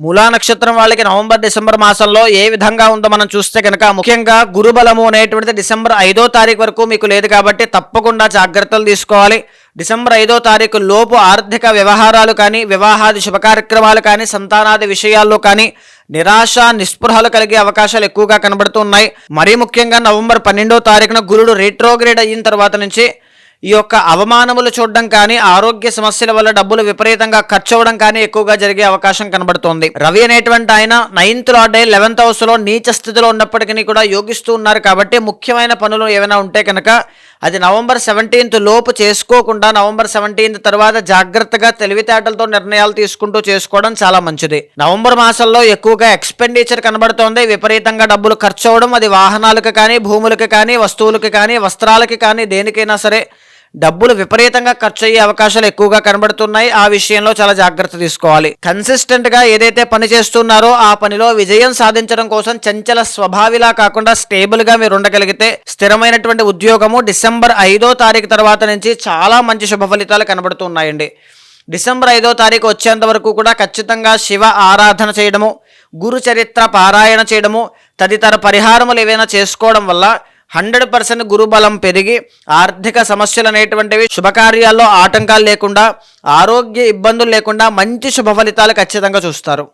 మూలా నక్షత్రం వాళ్ళకి నవంబర్ డిసెంబర్ మాసంలో ఏ విధంగా ఉందో మనం చూస్తే కనుక ముఖ్యంగా గురుబలము అనేటువంటిది డిసెంబర్ ఐదో తారీఖు వరకు మీకు లేదు కాబట్టి తప్పకుండా జాగ్రత్తలు తీసుకోవాలి. డిసెంబర్ ఐదో తారీఖు లోపు ఆర్థిక వ్యవహారాలు కానీ వివాహాది శుభ కార్యక్రమాలు కానీ సంతానాది విషయాల్లో కానీ నిరాశ నిస్పృహలు కలిగే అవకాశాలు ఎక్కువగా కనబడుతున్నాయి. మరీ ముఖ్యంగా నవంబర్ పన్నెండో తారీఖున గురుడు రేట్రోగ్రేడ్ అయిన తర్వాత నుంచి ఈ యొక్క అవమానములు చూడడం కానీ ఆరోగ్య సమస్యల వల్ల డబ్బులు విపరీతంగా ఖర్చు అవ్వడం కానీ ఎక్కువగా జరిగే అవకాశం కనబడుతోంది. రవి అనేటువంటి ఆయన నైన్త్ లార్డ్ అయి లెవెన్త్ హౌస్లో నీచ స్థితిలో ఉన్నప్పటికీ కూడా యోగిస్తూ ఉన్నారు కాబట్టి ముఖ్యమైన పనులు ఏమైనా ఉంటే కనుక అది నవంబర్ సెవెంటీన్త్ లోపు చేసుకోకుండా నవంబర్ సెవెంటీన్త్ తర్వాత జాగ్రత్తగా తెలివితేటలతో నిర్ణయాలు తీసుకుంటూ చేసుకోవడం చాలా మంచిది. నవంబర్ మాసంలో ఎక్కువగా ఎక్స్పెండిచర్ కనబడుతోంది. విపరీతంగా డబ్బులు ఖర్చు అవ్వడం అది వాహనాలకు కానీ భూములకు కానీ వస్తువులకు కానీ వస్త్రాలకి కానీ దేనికైనా సరే డబ్బులు విపరీతంగా ఖర్చు అయ్యే అవకాశాలు ఎక్కువగా కనబడుతున్నాయి. ఆ విషయంలో చాలా జాగ్రత్త తీసుకోవాలి. కన్సిస్టెంట్గా ఏదైతే పని చేస్తున్నారో ఆ పనిలో విజయం సాధించడం కోసం చంచల స్వభావిలా కాకుండా స్టేబుల్గా మీరు ఉండగలిగితే స్థిరమైనటువంటి ఉద్యోగము డిసెంబర్ ఐదో తారీఖు తర్వాత నుంచి చాలా మంచి శుభ ఫలితాలు కనబడుతున్నాయండి. డిసెంబర్ ఐదో తారీఖు వచ్చేంత వరకు కూడా ఖచ్చితంగా శివ ఆరాధన చేయడము గురు చరిత్ర పారాయణ చేయడము తదితర పరిహారములు ఏవైనా చేసుకోవడం వల్ల హండ్రెడ్ పర్సెంట్ గురుబలం పెరిగి ఆర్థిక సమస్యలు అనేటువంటివి శుభకార్యాల్లో ఆటంకాలు లేకుండా ఆరోగ్య ఇబ్బందులు లేకుండా మంచి శుభ ఫలితాలు ఖచ్చితంగా చూస్తారు.